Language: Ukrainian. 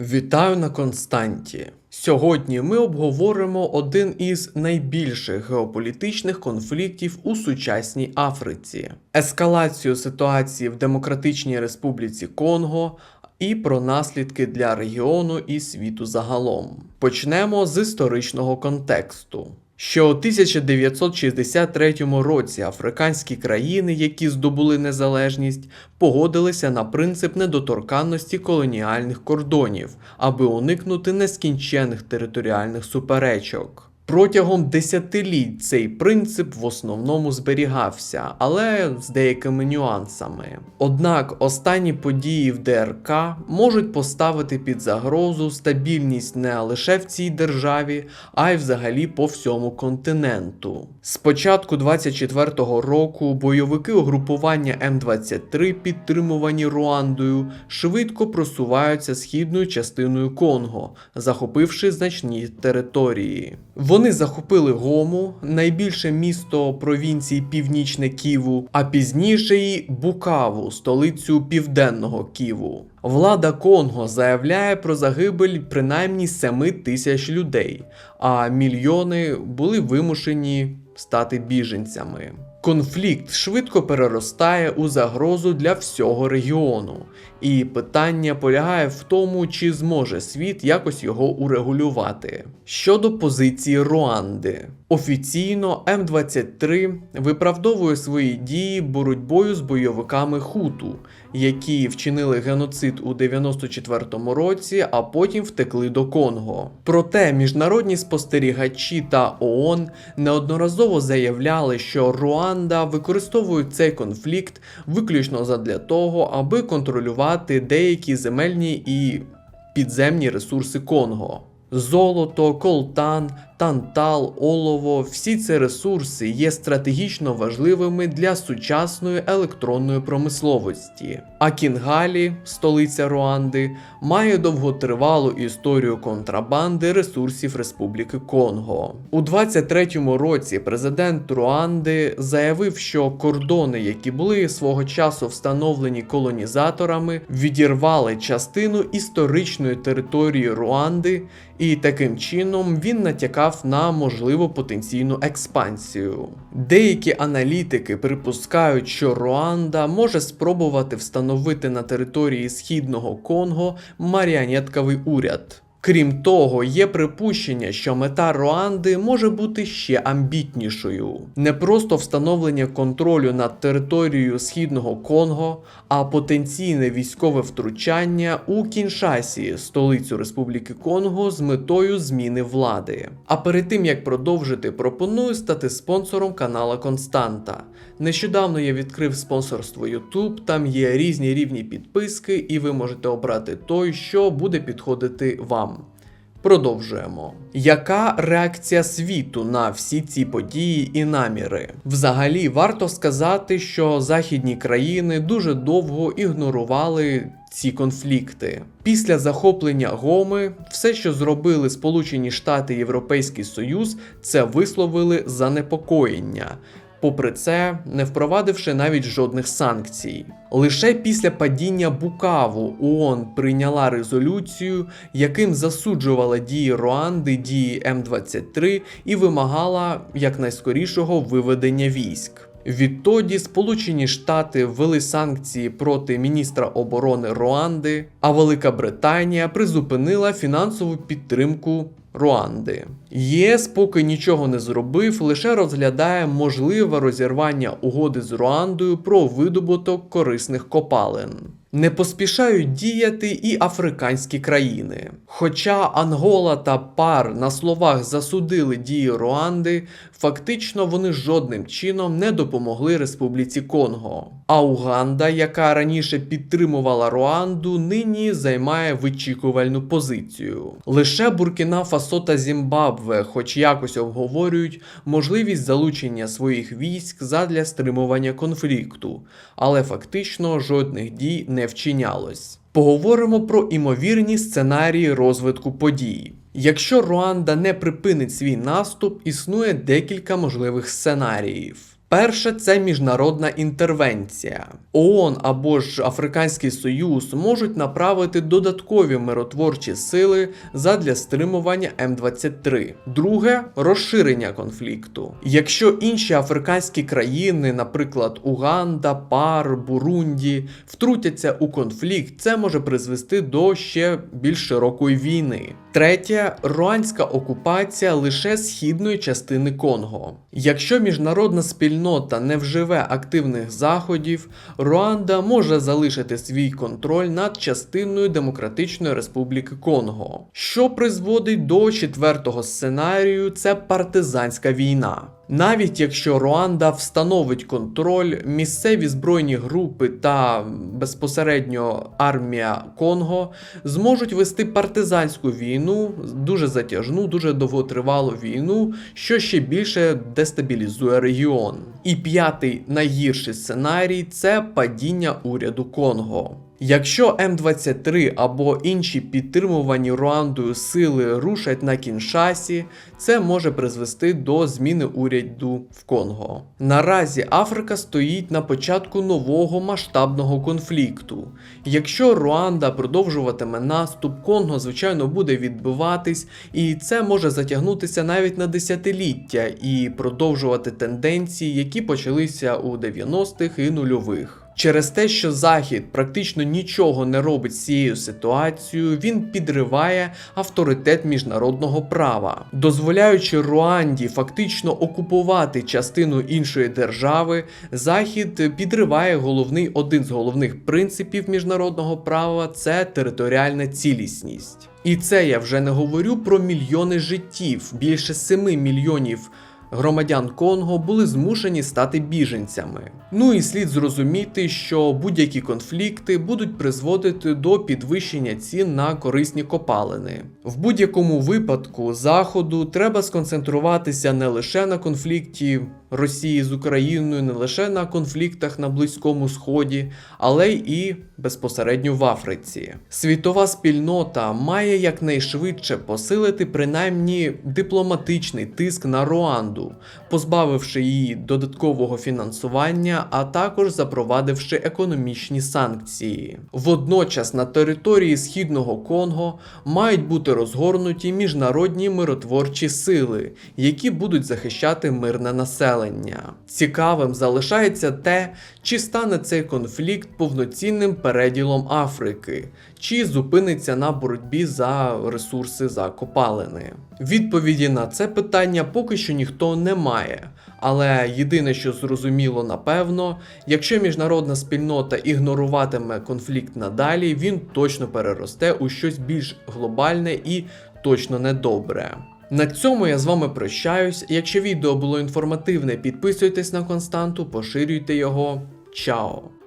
Вітаю на Константі. Сьогодні ми обговоримо один із найбільших геополітичних конфліктів у сучасній Африці: ескалацію ситуації в Демократичній Республіці Конго і про наслідки для регіону і світу загалом. Почнемо з історичного контексту. Що у 1963 році африканські країни, які здобули незалежність, погодилися на принцип недоторканності колоніальних кордонів, аби уникнути нескінченних територіальних суперечок. Протягом десятиліть цей принцип в основному зберігався, але з деякими нюансами. Однак останні події в ДРК можуть поставити під загрозу стабільність не лише в цій державі, а й взагалі по всьому континенту. З початку 24-го року бойовики угрупування М23, підтримувані Руандою, швидко просуваються східною частиною Конго, захопивши значні території. Вони захопили Гому, найбільше місто провінції Північне Ківу, а пізніше й Букаву, столицю південного Ківу. Влада Конго заявляє про загибель принаймні 7 тисяч людей, а мільйони були вимушені стати біженцями. Конфлікт швидко переростає у загрозу для всього регіону, і питання полягає в тому, чи зможе світ якось його урегулювати. Щодо позиції Руанди, офіційно М23 виправдовує свої дії боротьбою з бойовиками Хуту, які вчинили геноцид у 94-му році, а потім втекли до Конго. Проте міжнародні спостерігачі та ООН неодноразово заявляли, що Руанда використовує цей конфлікт виключно задля того, аби контролювати деякі земельні і підземні ресурси Конго. Золото, колтан, тантал, олово всі ці ресурси є стратегічно важливими для сучасної електронної промисловості. А Кінгалі, столиця Руанди, має довготривалу історію контрабанди ресурсів Республіки Конго. У 23-му році президент Руанди заявив, що кордони, які були свого часу встановлені колонізаторами, відірвали частину історичної території Руанди, і таким чином він натякав на можливу потенційну експансію. Деякі аналітики припускають, що Руанда може спробувати встановити на території східного Конго маріонетковий уряд. Крім того, є припущення, що мета Руанди може бути ще амбітнішою. Не просто встановлення контролю над територією східного Конго, а потенційне військове втручання у Кіншасі, столицю Республіки Конго, з метою зміни влади. А перед тим як продовжити, пропоную стати спонсором канала Константа. Нещодавно я відкрив спонсорство YouTube, там є різні рівні підписки, і ви можете обрати той, що буде підходити вам. Продовжуємо. Яка реакція світу на всі ці події і наміри? Взагалі, варто сказати, що західні країни дуже довго ігнорували ці конфлікти. Після захоплення Гоми, все, що зробили Сполучені Штати і Європейський Союз, це висловили занепокоєння. Попри це, не впровадивши навіть жодних санкцій. Лише після падіння Букаву ООН прийняла резолюцію, яким засуджувала дії Руанди, дії М23 і вимагала якнайскорішого виведення військ. Відтоді Сполучені Штати ввели санкції проти міністра оборони Руанди, а Велика Британія призупинила фінансову підтримку Руанди. ЄС поки нічого не зробив, лише розглядає можливе розірвання угоди з Руандою про видобуток корисних копалин. Не поспішають діяти і африканські країни. Хоча Ангола та Пар на словах засудили дії Руанди, фактично вони жодним чином не допомогли Республіці Конго. А Уганда, яка раніше підтримувала Руанду, нині займає вичікувальну позицію. Лише Буркіна Фасо та Зімбабве, хоч якось обговорюють можливість залучення своїх військ задля стримування конфлікту, але фактично жодних дій не вчинялось. Поговоримо про імовірні сценарії розвитку подій. Якщо Руанда не припинить свій наступ, існує декілька можливих сценаріїв. Перше це міжнародна інтервенція. ООН або ж Африканський Союз можуть направити додаткові миротворчі сили задля стримування М23. Друге розширення конфлікту. Якщо інші африканські країни, наприклад, Уганда, Пар, Бурунді, втрутяться у конфлікт, це може призвести до ще більш широкої війни. Третє руанська окупація лише східної частини Конго. Якщо міжнародна спільнота не вживе активних заходів, Руанда може залишити свій контроль над частиною Демократичної Республіки Конго, що призводить до четвертого сценарію це партизанська війна. Навіть якщо Руанда встановить контроль, місцеві збройні групи та безпосередньо армія Конго зможуть вести партизанську війну, дуже затяжну, дуже довготривалу війну, що ще більше дестабілізує регіон. І п'ятий найгірший сценарій це падіння уряду Конго. Якщо М23 або інші підтримувані Руандою сили рушать на Кіншасі, це може призвести до зміни уряду в Конго. Наразі Африка стоїть на початку нового масштабного конфлікту. Якщо Руанда продовжуватиме наступ, Конго, звичайно, буде відбиватись, і це може затягнутися навіть на десятиліття і продовжувати тенденції, які почалися у 90-х і нульових. Через те, що Захід практично нічого не робить з цією ситуацією, він підриває авторитет міжнародного права, дозволяючи Руанді фактично окупувати частину іншої держави, Захід підриває головний один з головних принципів міжнародного права це територіальна цілісність. І це я вже не говорю про мільйони життів, більше 7 мільйонів громадян Конго були змушені стати біженцями. Ну і слід зрозуміти, що будь-які конфлікти будуть призводити до підвищення цін на корисні копалини. В будь-якому випадку заходу треба сконцентруватися не лише на конфлікті Росії з Україною, не лише на конфліктах на Близькому Сході, але й безпосередньо в Африці. Світова спільнота має якнайшвидше посилити принаймні дипломатичний тиск на Руанду, позбавивши її додаткового фінансування, а також запровадивши економічні санкції. Водночас на території східного Конго мають бути розгорнуті міжнародні миротворчі сили, які будуть захищати мирне населення. Цікавим залишається те, чи стане цей конфлікт повноцінним переділом Африки, чи зупиниться на боротьбі за ресурси за копалини. Відповіді на це питання поки що ніхто не має. Але єдине, що зрозуміло напевно, якщо міжнародна спільнота ігноруватиме конфлікт надалі, він точно переросте у щось більш глобальне і точно недобре. На цьому я з вами прощаюсь. Якщо відео було інформативне, підписуйтесь на константу, поширюйте його. Чао!